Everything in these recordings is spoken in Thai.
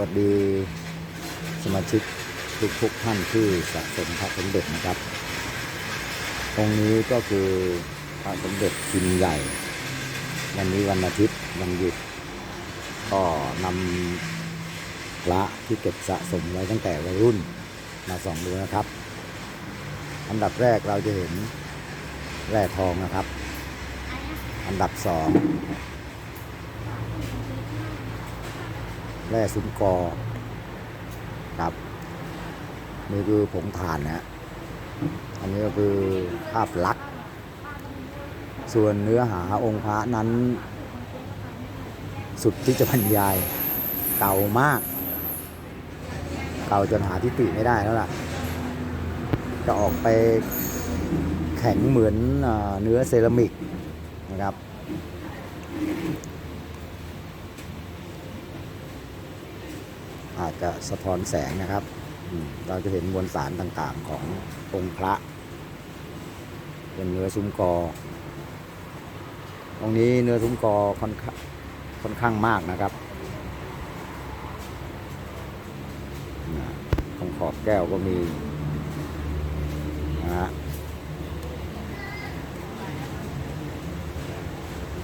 วัสดีสมาชิกทุกทุกๆท่านที่สะสมพระสมเด็จนะครับองค์นี้ก็คือพระสมเด็จพิมพ์ใหญ่ วันนี้วันอาทิตย์วันหยุดก็นำพระที่เก็บสะสมไว้ตั้งแต่วัยรุ่นมาส่องดูนะครับอันดับแรกเราจะเห็นแร่ทองนะครับ อันดับสอง แร่ซุ้มกอครับ นี่คือผงถ่านนะฮะอันนี้ก็คือภาพลักษณ์ส่วนเนื้อหาองค์พระนั้น สุดที่จะบรรยายเก่ามาก เก่าจนหาที่ติไม่ได้แล้วล่ะ จะออกไปแข็งเหมือนเออเนื้อเซรามิกนะครับ อาจจะสะท้อนแสงนะครับ เราจะเห็นมวลสารต่างๆขององค์พระ เป็นเนื้อซุ้มกอ ตรงนี้เนื้อซุ้มกอค่อนข้างค่อนข้างมากนะครับตรงขอบแก้วก็มีนะฮะ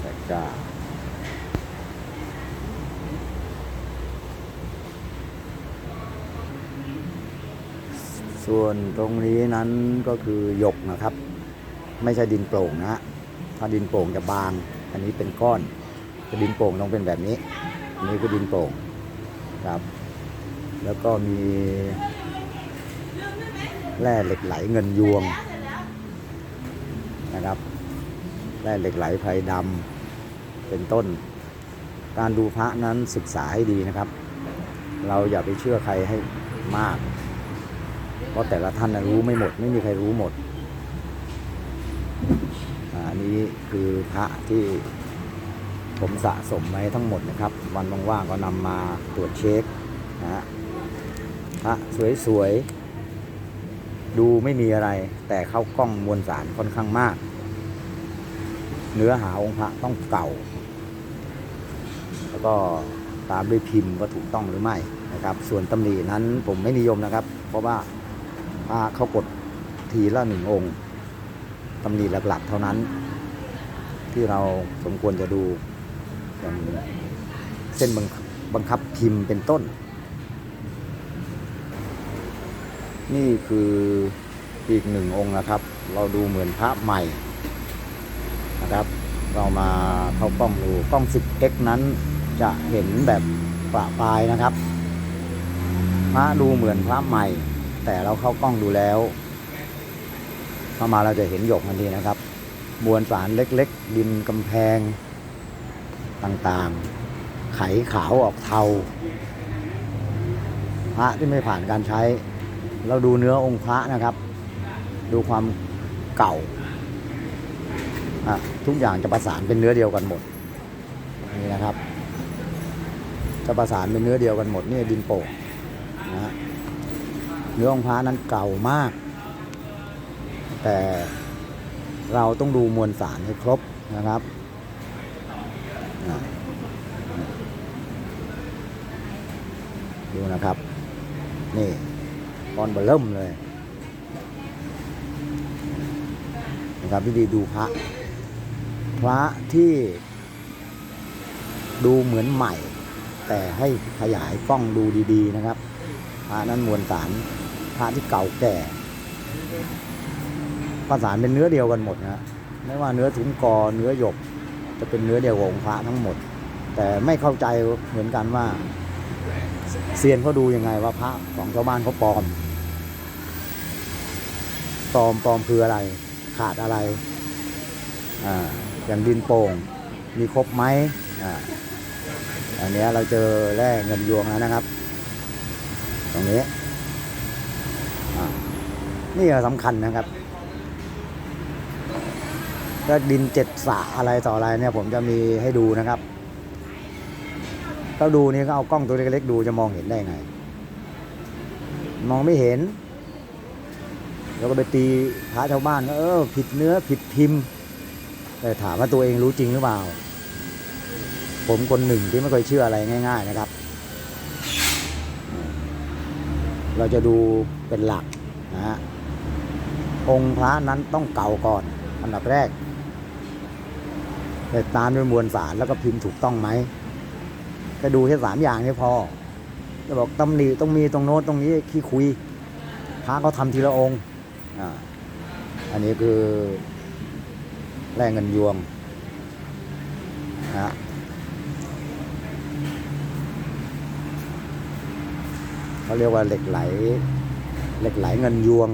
แสกกา ส่วนตรงนี้นั้นก็คือหยกนะครับ ไม่ใช่ดินโปร่งนะ ถ้าดินโปร่งจะบาง อันนี้เป็นก้อนถ้าดินโปร่งต้องเป็นแบบนี้ อันนี้คือดินโปร่งครับ แล้วก็มีแร่เหล็กไหลเงินยวงนะครับแร่เหล็กไหลไพรดำเป็นต้น การดูพระนั้นศึกษาให้ดีนะครับ เราอย่าไปเชื่อใครให้มาก เพราะแต่ละท่านนะรู้ไม่หมด ไม่มีใครรู้หมดอาอันนี้คือพระที่ผมสะสมไว้ทั้งหมดนะครับ วันว่างๆก็นำมาตรวจเช็คนะฮะพระสวยๆ ดูไม่มีอะไร แต่เข้ากล้องมวลสารค่อนข้างมาก เนื้อหาองค์พระต้องเก่า แล้วก็ตามด้วยพิมพ์ว่าถูกต้องหรือไม่นะครับ ส่วนตำหนินั้นผมไม่นิยมนะครับ เพราะว่า พระเขากดทีละหนึ่งองค์ตำหนิหลักๆ เท่านั้น ที่เราสมควรจะดูอย่างเส้นบังบังคับพิมพ์เป็นต้น นี่คืออีกหนึ่งองค์นะครับ เราดูเหมือนพระใหม่นะครับ เรามาเข้ากล้องดูกล้อง 10x นั้นจะเห็นแบบประปายนะครับ พระดูเหมือนพระใหม่ แต่เราเข้ากล้องดูแล้วเข้ามาเราจะเห็นหยกทันทีนะครับมวลสารเล็กๆ ดินกำแพงต่างๆ ไขขาวออกเทาพระที่ไม่ผ่านการใช้ เราดูเนื้อองค์พระนะครับ ดูความเก่า ทุกอย่างจะประสานเป็นเนื้อเดียวกันหมด นี่นะครับ จะประสานเป็นเนื้อเดียวกันหมดนี่ดินโป่งนะฮะ เนื้อองค์พระนั้นเก่ามาก แต่เราต้องดูมวลสารให้ครบนะครับดูนะครับ นี่ก้อนเบลเริ่มเลยนะครับวิธีดูพระ พระที่ดูเหมือนใหม่ แต่ให้ขยายกล้องดูดี ๆ นะครับ พระนั้นมวลสาร พระที่เก่าแก่ ประสานเป็นเนื้อเดียวกันหมดนะไม่ว่าเนื้อถุงกอเนื้อหยก จะเป็นเนื้อเดียวกับองค์พระทั้งหมด แต่ไม่เข้าใจเหมือนกันว่าเซียนเขาดูยังไงว่าพระของชาวบ้านเขาปลอมปลอมปลอมคืออะไร ขาดอะไรอ่าอย่างดินโป่งมีครบไหมอ่าอันนี้เราเจอแร่เงินยวงแล้วนะครับ ตรงนี้ นี่สำคัญนะครับก็ดินเจ็ดสระอะไรต่ออะไรเนี่ย ผมจะมีให้ดูนะครับก็ดูนี่ก็เอากล้องตัวเล็กๆดูจะมองเห็นได้ไง มองไม่เห็น แล้วก็ไปตีพระชาวบ้านเออ ผิดเนื้อผิดพิมพ์ แต่ถามว่าตัวเองรู้จริงหรือเปล่า ผมคนหนึ่งที่ไม่เคยเชื่ออะไรง่าย ๆ นะครับ เราจะดูเป็นหลักนะฮะ องค์พระนั้นต้องเก่าก่อน อันดับแรกแต่ตามด้วยมวลสารแล้วก็พิมพ์ถูกต้องไหมก็ดูแค่สามอย่างนี้พอจะบอกตำหนิต้องมีตรงโน้นตรงนี้ขี้คุยพระเขาทำทีละองค์อ่าอันนี้คือแรงเงินยวงนะเขาเรียกว่าเหล็กไหล เหล็กไหลเงินยวง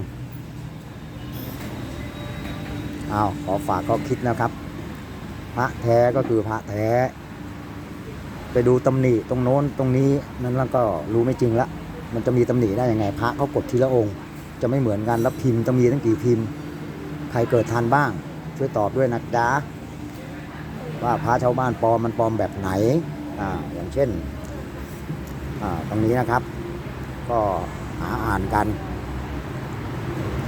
อ้าวขอฝากก็คิดนะครับ พระแท้ก็คือพระแท้ ไปดูตำหนิตรงโน้นตรงนี้นั้นแล้วก็รู้ไม่จริงละ มันจะมีตำหนิได้ยังไงพระเขากดทีละองค์ จะไม่เหมือนกันแล้วพิมพ์จะมีตั้งกี่พิมพ์ ใครเกิดทันบ้าง ช่วยตอบด้วยนะจ๊ะว่าพระชาวบ้านปลอมมันปลอมแบบไหนอ่าอย่างเช่นอ่าตรงนี้นะครับ ก็หาอ่านกัน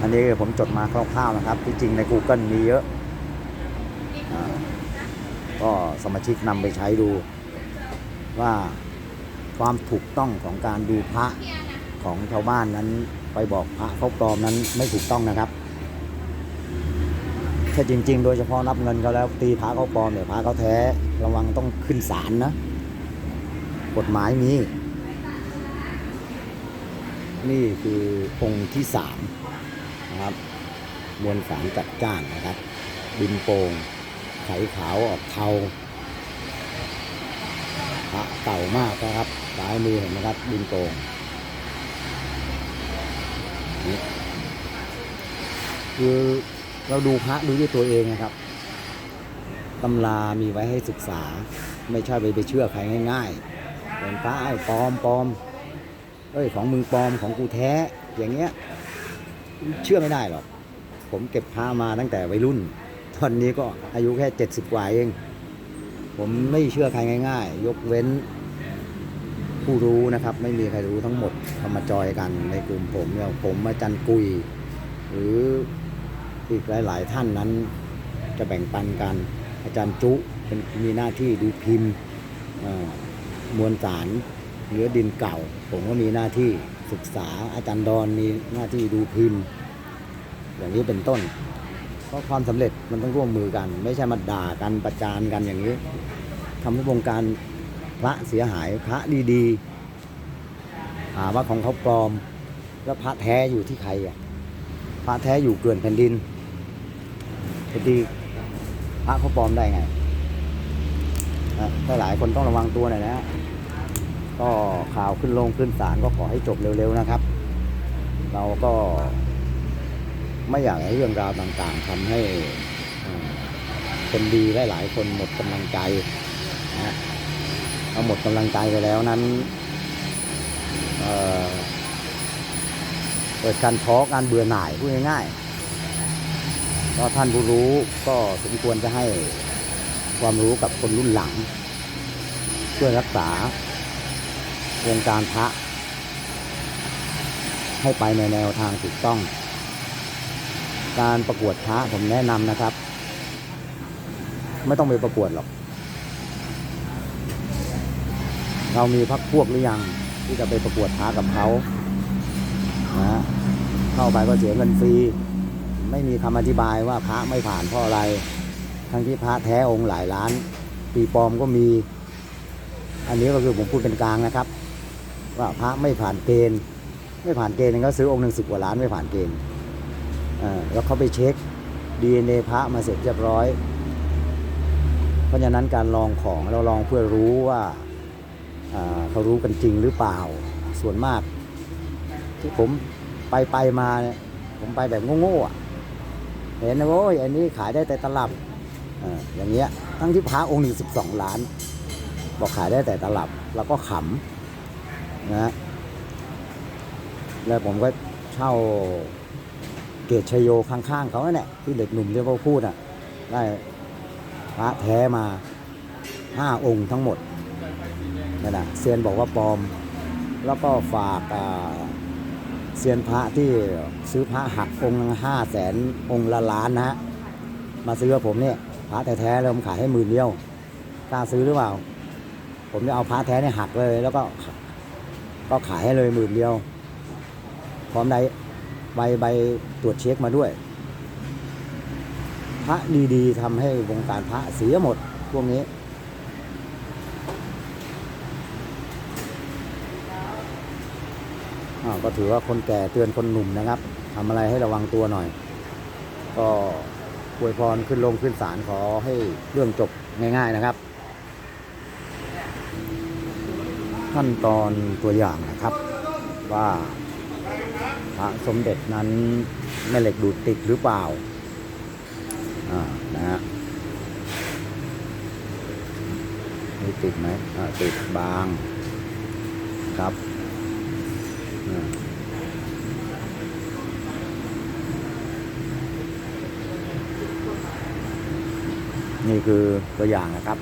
อันนี้ผมจดมาคร่าวๆนะครับ ที่จริงใน Google มีเยอะก็สมาชิกนำไปใช้ดู ว่าความถูกต้องของการดูพระของชาวบ้านนั้นไปบอกพระเขาปลอมนั้นไม่ถูกต้องนะครับถ้าจริง ๆ โดยเฉพาะนับเงินเขาแล้วตีพระเขาปลอมเนี่ยพระเขาแท้ระวังต้องขึ้นศาลนะ กฎหมายมีนี่คือองค์ที่สาม นะครับ มวลสารจัดจ้านนะครับ ดินโป่งไขขาวออกเทาพระเก่ามากนะครับซ้ายมือเห็นไหมครับ ดินโป่งนี่คือเราดูพระดูด้วยตัวเองนะครับตำรามีไว้ให้ศึกษา ไม่ใช่ไปไปเชื่อใครง่ายๆเป็นพระไอ้ปลอมปลอมเอ้ยของมึงปลอมของกูแท้อย่างเงี้ย เชื่อไม่ได้หรอก ผมเก็บพามาตั้งแต่วัยรุ่น ตอนนี้ก็อายุแค่เจ็ดสิบกว่าเอง ผมไม่เชื่อใครง่าย ๆ ยกเว้นผู้รู้นะครับ ไม่มีใครรู้ทั้งหมดทำมาจอยกันในกลุ่มผมเนี่ยผมอาจารย์กุย หรืออีกหลาย ๆ ท่านนั้นจะแบ่งปันกัน อาจารย์จุเป็นมีหน้าที่ดูพิมพ์มวลสารเนื้อดินเก่า ผมก็มีหน้าที่ ศึกษาอาจารย์ดอนมีหน้าที่ดูพิมพ์ อย่างนี้เป็นต้น เพราะความสำเร็จมันต้องร่วมมือกัน ไม่ใช่มาด่ากันประจานกันอย่างนี้ทำให้วงการพระเสียหายพระดีๆหาว่าของเขาปลอม แล้วพระแท้อยู่ที่ใครอะพระแท้อยู่เกลื่อนแผ่นดินพอดีพระเขาปลอมได้ไงนะถ้าหลายคนต้องระวังตัวหน่อยนะ ก็ข่าวขึ้นลงขึ้นศาลก็ขอให้จบเร็วๆนะครับ เราก็ไม่อยากให้เรื่องราวต่างๆทำให้คนดีหลายๆคนหมดกำลังใจนะเอาหมดกำลังใจไปแล้วนั้นเอ่อเกิดการท้อการเบื่อหน่ายพูดง่ายๆก็ท่านผู้รู้ก็สมควรจะให้ความรู้กับคนรุ่นหลัง ช่วยรักษา วงการพระ ให้ไปในแนวทางถูกต้อง การประกวดพระผมแนะนำนะครับ ไม่ต้องไปประกวดหรอก เรามีพักพวกหรือยังที่จะไปประกวดพระกับเขานะเข้าไปก็เสียเงินฟรีไม่มีคำอธิบายว่าพระไม่ผ่านเพราะอะไร ทั้งที่พระแท้องค์หลายล้าน ปีปลอมก็มี อันนี้ก็คือผมพูดเป็นกลางนะครับ ว่าพระไม่ผ่านเกณฑ์ ไม่ผ่านเกณฑ์ก็ซื้อองค์หนึ่งสิบกว่าล้านไม่ผ่านเกณฑ์อ่อแล้วเขาไปเช็ค DNA พระมาเสร็จเรียบร้อย เพราะฉะนั้นการลองของเราลองเพื่อรู้ว่าอ่าเขารู้กันจริงหรือเปล่าส่วนมาก ที่ผมไปไปมาเนี่ยผมไปแบบโง่ๆอะเห็นนะโอ้ยอันนี้ขายได้แต่ตลับอ่ออย่างเงี้ยทั้งที่พระองค์หนึ่งสิบสองล้าน บอกขายได้แต่ตลับเราก็ขำ นะฮะแล้วผมก็เช่าเกตชโยข้างๆเขาเนี่ยที่เด็กหนุ่มที่เขาพูดอะได้พระแท้มาห้าองค์ทั้งหมดนั่นนะเซียนบอกว่าปลอม แล้วก็ฝากเซียนพระที่ซื้อพระหักองค์ห้าแสนองค์ละล้านนะฮะมาซื้อผมเนี่ยพระแท้ๆเลยผมขายให้หมื่นเดียวกล้าซื้อหรือเปล่า ผมจะเอาพระแท้เนี่ยหักเลย แล้วก็ ก็ขายให้เลยหมื่นเดียว พร้อมใดใบใบตรวจเช็คมาด้วย พระดีๆทำให้วงการพระเสียหมดพวกนี้ ก็ถือว่าคนแก่เตือนคนหนุ่มนะครับทำอะไรให้ระวังตัวหน่อย ก็อวยพรขึ้นลงขึ้นศาลขอให้เรื่องจบง่าย ๆนะครับ ขั้นตอนตัวอย่างนะครับ ว่าพระสมเด็จนั้นแม่เหล็กดูดติดหรือเปล่าอ่านะฮะมีติดไหมอ่าติดบางครับนี่คือตัวอย่างนะครับ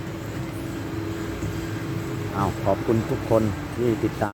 เอาขอบคุณทุกคนที่ติดตาม